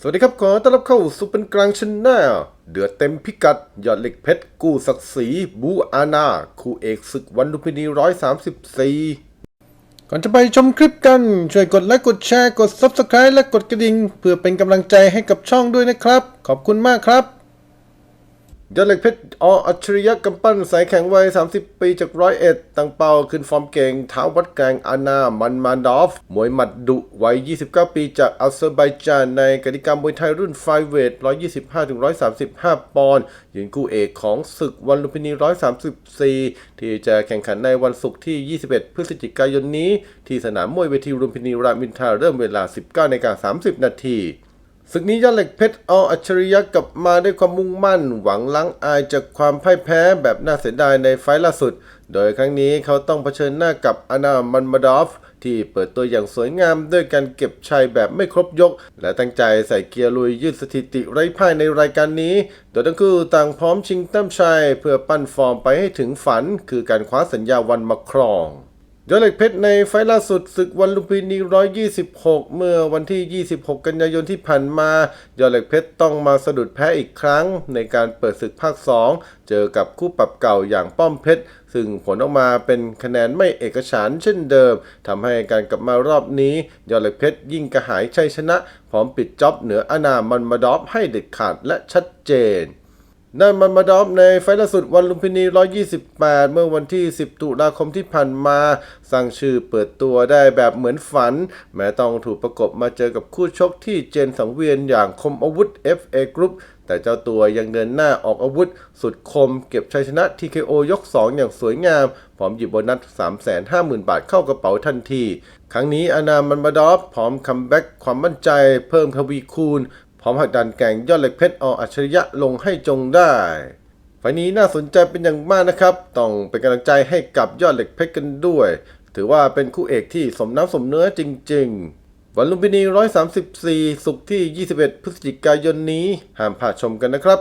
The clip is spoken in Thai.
สวัสดีครับ ขอต้อนรับเข้าสู่เป็นกลางชนแนลเดือดเต็มพิกัดยอดเหล็กเพชรกู้ศักดิ์ศรีบูอาณาคู่เอกศึกวันลุมพินีร้อยสามสิบสี่ก่อนจะไปชมคลิปกัน ช่วยกดไลค์กดแชร์กด Subscribe และกดกระดิ่ง เพื่อเป็นกำลังใจให้กับช่องด้วยนะครับ ขอบคุณมากครับ ยอดเหล็กเพชรออัจฉริยะกำปั้นสายแข็งวัย 30 ปีจากร้อยเอ็ดตังเปาขึ้นฟอร์มเก่งท้าวัดแกงอานามันมานดอฟ มวยหมัดดุวัย 29 ปีจากอัลเซอร์ไบจานในกติกามวยไทยรุ่นไฟเวท 125-135 ปอนด์ยืนคู่เอกของศึกวันลุมพินี 134 ที่จะแข่งขันในวันศุกร์ที่ 21 พฤศจิกายนนี้ ที่สนามมวยเวทีลุมพินีรามอินทราเริ่มเวลา 19นาฬิกา30 นาที ศึกนี้ยอดเหล็กเพชรเอาอัจฉริยะกลับมาด้วยความมุ่งมั่น หวังล้างอายจากความพ่ายแพ้แบบน่าเสียดายในไฟล์ล่าสุด โดยครั้งนี้เขาต้องเผชิญหน้ากับอานามันมาดอฟ ที่เปิดตัวอย่างสวยงามด้วยการเก็บชัยแบบไม่ครบยก และตั้งใจใส่เกียร์ลุยยืดสถิติไร้พ่ายในรายการนี้ โดยทั้งคู่ต่างพร้อมชิงแต้มชัย เพื่อปั้นฟอร์มไปให้ถึงฝัน คือการคว้าสัญญาวันมาครอง ยอดเหล็กเพชรในไฟล์ล่าสุดศึกวันลุมพินี 126 เมื่อวันที่ 26 กันยายนที่ผ่านมา ยอดเหล็กเพชรต้องมาสะดุดแพ้อีกครั้ง ในการเปิดศึกภาค 2 เจอกับคู่ปรับเก่าอย่างป้อมเพชร ซึ่งผลออกมาเป็นคะแนนไม่เอกฉันเช่นเดิม ทำให้การกลับมารอบนี้ ยอดเหล็กเพชรยิ่งกระหายชัยชนะ พร้อมปิดจ็อบเหนืออานามันมาดอฟให้เด็ดขาดและชัดเจน นั่นมันมาดอฟในไฟล์ล่าสุดวันลุมพินี 128 เมื่อวันที่ 10 ตุลาคมที่ผ่านมาสร้างชื่อเปิดตัวได้แบบเหมือนฝัน แม้ต้องถูกประกบมาเจอกับคู่ชกที่เจนสังเวียนอย่างคมอาวุธ FA Group แต่เจ้าตัวยังเดินหน้าออกอาวุธ สุดคมเก็บชัยชนะ TKO ยก 2 อย่างสวยงาม พร้อมหยิบโบนัส 350,000 บาทเข้ากระเป๋าทันที ครั้งนี้อนามันมาดอฟพร้อมคัมแบ็กความมั่นใจเพิ่มทวีคูณ พร้อมผักดันแก่งยอดเหล็กเพชรออัจฉริยะลงให้จงได้ไฟนี้น่าสนใจเป็นอย่างมากนะครับ ต้องเป็นกำลังใจให้กับยอดเหล็กเพชรกันด้วย ถือว่าเป็นคู่เอกที่สมน้ำสมเนื้อจริง ๆ วันลุมพินี 134 สุกที่ 21 พฤศจิกายนนี้ ห้ามพลาดชมกันนะครับ